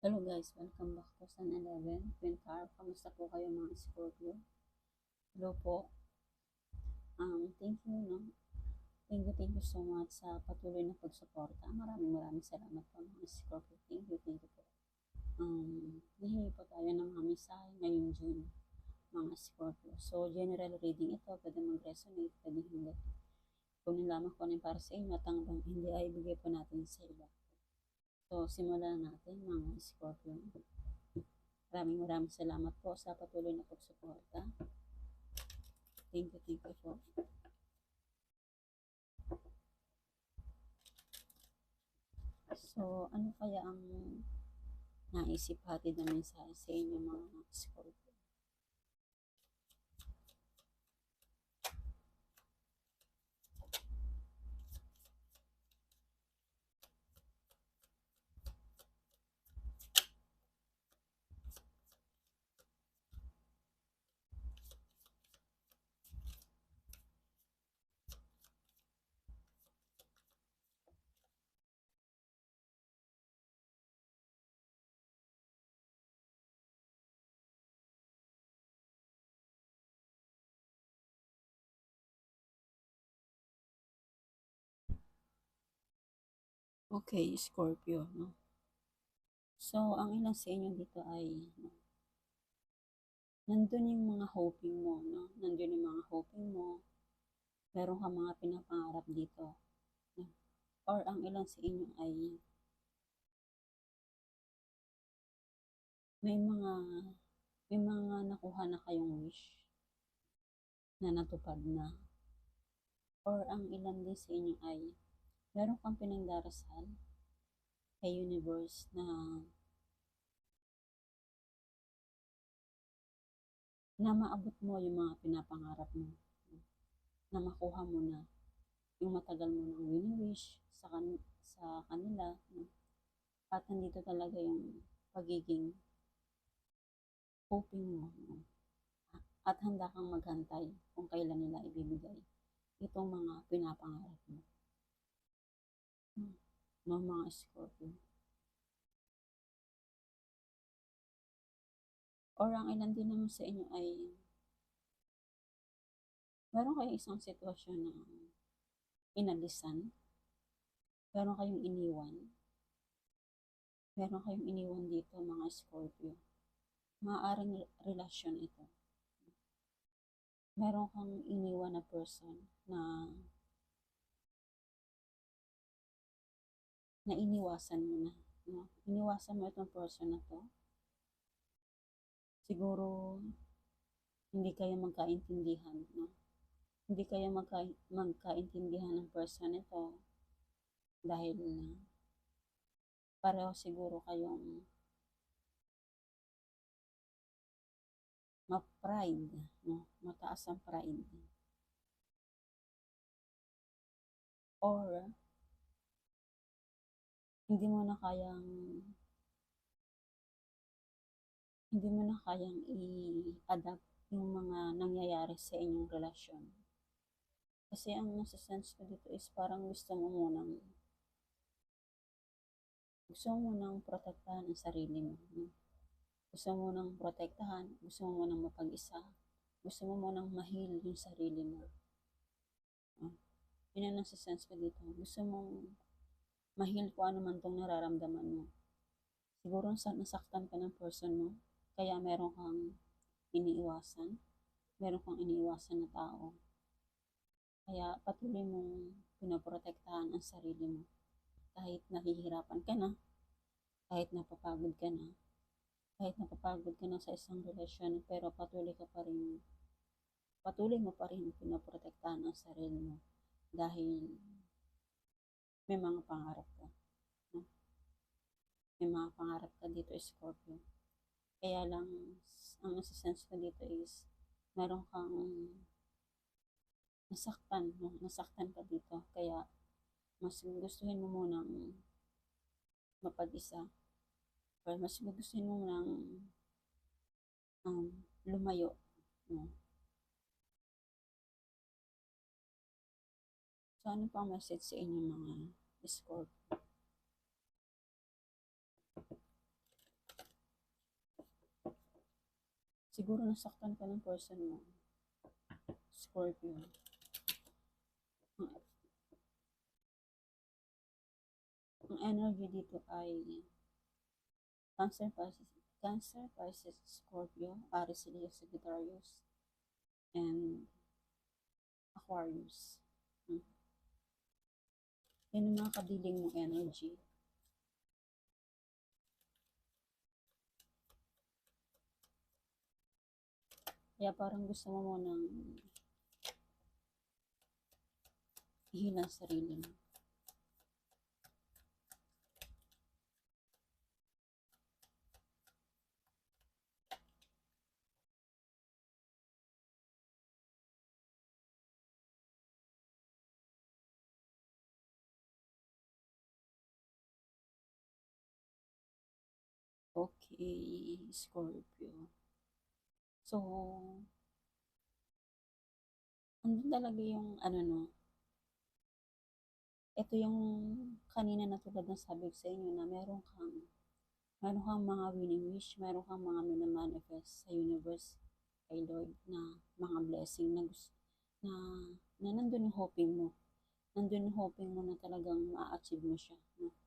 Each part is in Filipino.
Hello guys, welcome back to Sun 11, Twin Car. Kamusta po kayo mga Scorpio? Hello po. Um, thank you, no? Thank you, thank you so much sa patuloy na pagsuporta. Maraming maraming salamat po mga Scorpio. Thank you, thank you po. Um, nahingi po tayo ng mga mensahe ngayong June, mga Scorpio. So, general reading ito, pwede mag-resonate, pwede hindi. Kung nalaman ko yung para sa inyo at hanggang hindi ay ibigay po natin sa iba. So, simulan natin mga Scorpio. Maraming maraming salamat po sa patuloy na pagsuporta. Thank you, thank you po. So, ano kaya ang naisip hatid na mensahe sa inyo mga Scorpio? Okay, Scorpio, no? So, ang ilan sa inyo dito ay, no, nandun yung mga hoping mo, no? Nandun yung mga hoping mo. Meron ka mga pinapangarap dito. No? Or ang ilan sa inyo ay may mga may mga nakuha na kayong wish na natupad na. Or ang ilan din sa inyo ay meron kang pinagdarasal kay universe na na maabot mo yung mga pinapangarap mo na makuha mo na yung matagal mo nang wini-wish sa, kan sa kanila no? at nandito talaga yung pagiging hoping mo no? at handa kang maghantay kung kailan nila ibibigay itong mga pinapangarap mo no mga Scorpio. Or ang ilan din naman sa inyo ay meron kayong isang sitwasyon na inalisan, meron kayong iniwan, meron kayong iniwan dito mga Scorpio. Maaaring relasyon ito. Meron kang iniwan na person na na iniwasan mo na. No? Iniwasan mo itong person na to. Siguro, hindi kayo magkaintindihan. No? Hindi kayo magka, magkaintindihan ng person ito dahil na pareho siguro kayong ma-pride, no? mataas ang pride. Or, hindi mo na kayang hindi mo na kayang i-adapt yung mga nangyayari sa inyong relasyon. Kasi ang nasa sense ko dito is parang gusto mo munang gusto mo munang protektahan ang sarili mo. Gusto mo munang protektahan, gusto mo munang mapag-isa, gusto mo munang mahil yung sarili mo. No? Yun ang nasa sense ko dito. Gusto mong mahil ko ano man tong nararamdaman mo. Siguro sa nasaktan ka ng person mo, kaya meron kang iniiwasan, meron kang iniiwasan na tao. Kaya patuloy mong pinaprotektahan ang sarili mo. Kahit nahihirapan ka na, kahit napapagod ka na, kahit napapagod ka na sa isang relasyon, pero patuloy ka pa rin, patuloy mo pa rin pinaprotektahan ang sarili mo. Dahil may mga pangarap ka. No? May mga pangarap ka dito, Scorpio. Kaya lang, ang nasa-sense ko dito is, meron kang nasaktan, no? nasaktan ka dito. Kaya, mas gustuhin mo munang mapag-isa. Or mas gustuhin mo munang um, lumayo. No? So, ano pang message sa inyo mga score. Siguro nasaktan ka ng person mo. Scorpio. Ang energy dito ay Cancer, Pisces, Cancer, Pisces, Scorpio, Aries, Leo, Sagittarius, and Aquarius. Yan yung mga kadiling mong energy. Kaya parang gusto mo munang ihina ang sarili mo. Okay, Scorpio. So, andun talaga yung ano no, ito yung kanina na tulad ng sabi ko sa inyo na meron kang meron kang mga winning wish, meron kang mga minamanifest sa universe kay Lord na mga blessing na gusto, na, na nandun yung hoping mo. Nandun yung hoping mo na talagang ma-achieve mo siya. No?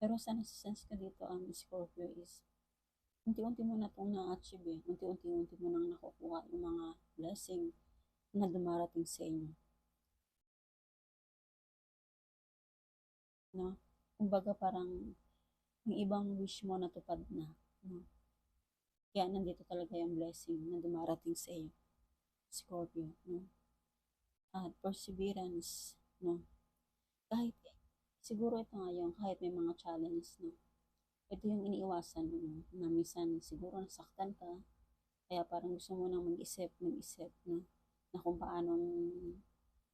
Pero sa nasa-sense ko dito ang Scorpio is unti-unti mo na itong na-achieve eh. Unti-unti-unti mo nang nakukuha yung mga blessing na dumarating sa inyo. No? Kumbaga parang yung ibang wish mo natupad na. No? Kaya nandito talaga yung blessing na dumarating sa iyo. Scorpio. No? At perseverance. No? Kahit, siguro ito nga yung kahit may mga challenge. No? Ito yung iniiwasan mo. No? Na minsan siguro nasaktan ka. Kaya parang gusto mo nang mag-isip, mag-isip. No? Na kung paanong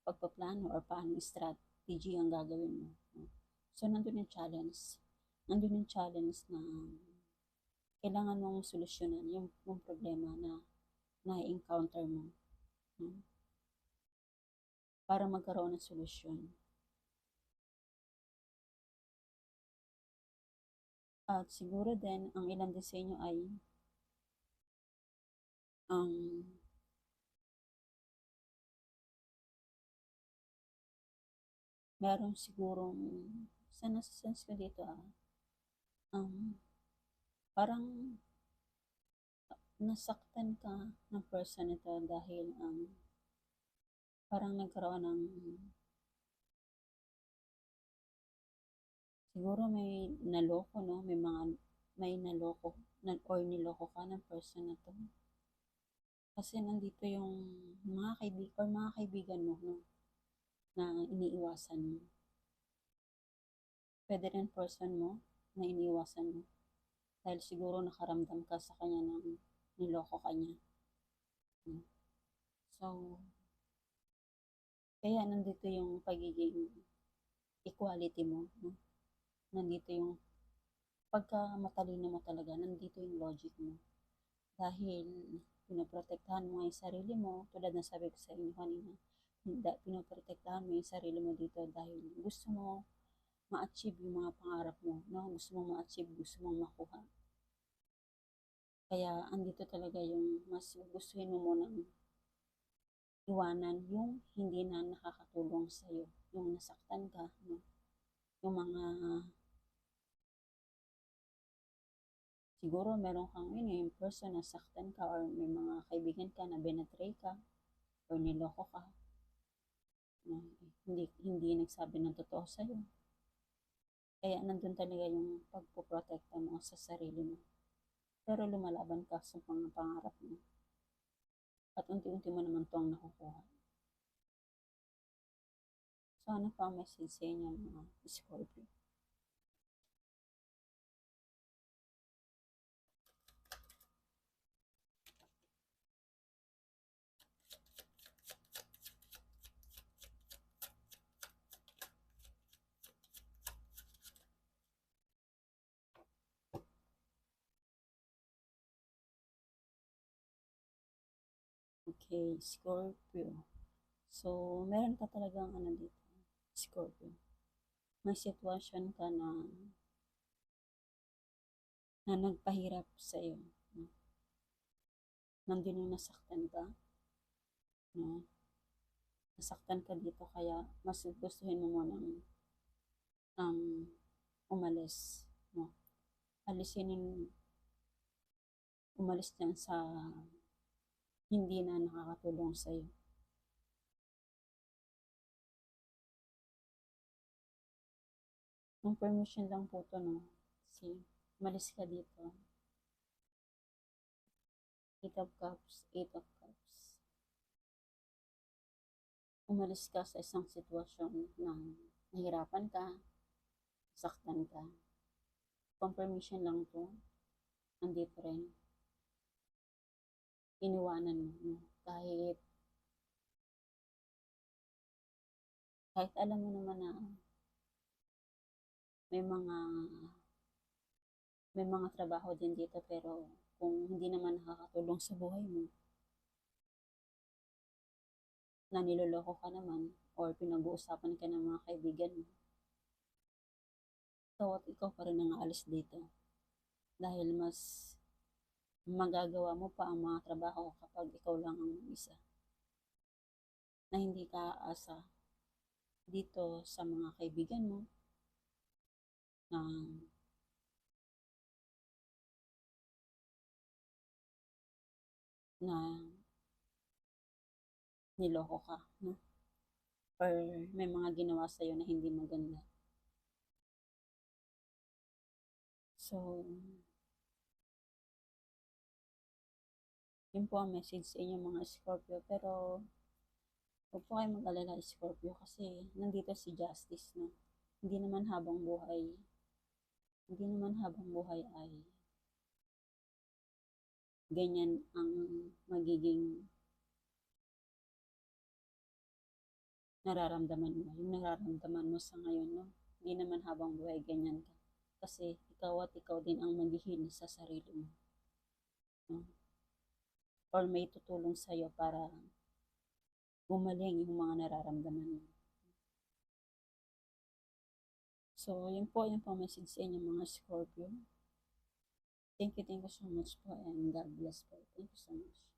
pagpaplano or paanong strategy ang gagawin mo. No? So, nandun yung challenge. Nandun yung challenge na kailangan mong solusyonan yung, yung problema na na-encounter mo. No? Para magkaroon ng solusyon. At siguro din, ang ilang inyo ay ang meron sigurong sa nasa sense ko dito ah, um, parang nasaktan ka ng person ito dahil um, parang nagkaroon ng siguro may naloko no may mga may naloko na, or niloko ka ng person na to kasi nandito yung mga kaibigan or mga kaibigan mo no na iniiwasan mo pwede rin person mo na iniiwasan mo dahil siguro nakaramdam ka sa kanya ng niloko ka niya. No? So, kaya nandito yung pagiging equality mo. No? Nandito yung pagka matalino mo talaga, nandito yung logic mo. Dahil pinoprotektahan mo yung sarili mo, tulad na sabi ko sa inyo kanina, pinoprotektahan mo yung sarili mo dito dahil gusto mo ma-achieve yung mga pangarap mo, no? Gusto mong ma-achieve, gusto mong makuha. Kaya andito talaga yung mas gustuhin mo munang iwanan yung hindi na nakakatulong sa iyo, yung nasaktan ka, no? Yung mga siguro meron kang yun, yung person na saktan ka or may mga kaibigan ka na binatray ka or niloko ka. No? Hindi, hindi nagsabi ng totoo sa iyo kaya nandun talaga yung pagpoprotekta mo sa sarili mo. Pero lumalaban ka sa mga pangarap mo. At unti-unti mo naman to ang nakukuha. So ano pa ang message sa inyo mga Scorpio? Okay, Scorpio. So, meron ka talagang ano dito, Scorpio. May sitwasyon ka na na nagpahirap sa iyo. No? nandun yung nasaktan ka. No? Nasaktan ka dito kaya mas gustuhin mo munang ang umalis. No? Alisin yung umalis dyan sa hindi na nakakatulong sa'yo. Yung permission lang po to, no? Kasi, umalis ka dito. Eight of Cups, Eight of Cups. Umalis ka sa isang sitwasyon na nahirapan ka, saktan ka. Confirmation lang to. Nandito rin. Iniwanan mo, no? Kahit kahit alam mo naman na may mga may mga trabaho din dito pero kung hindi naman nakakatulong sa buhay mo na niloloko ka naman or pinag-uusapan ka ng mga kaibigan mo so ikaw pa rin ang aalis dito dahil mas magagawa mo pa ang mga trabaho kapag ikaw lang ang isa na hindi ka aasa dito sa mga kaibigan mo na na niloko ka, no? Or may mga ginawa sa'yo na hindi maganda. So, yun po ang message sa inyo mga Scorpio. Pero, huwag po kayo mag-alala Scorpio kasi nandito si Justice, no? Hindi naman habang buhay, hindi naman habang buhay ay ganyan ang magiging nararamdaman mo. Yung nararamdaman mo sa ngayon, no? Hindi naman habang buhay ganyan ka. Kasi ikaw at ikaw din ang maghihil sa sarili mo. No? Or may tutulong sa'yo para gumaling yung mga nararamdaman mo. So, yun po yung po message sa inyo mga Scorpio. Thank you, thank you so much po and God bless po. Thank you so much.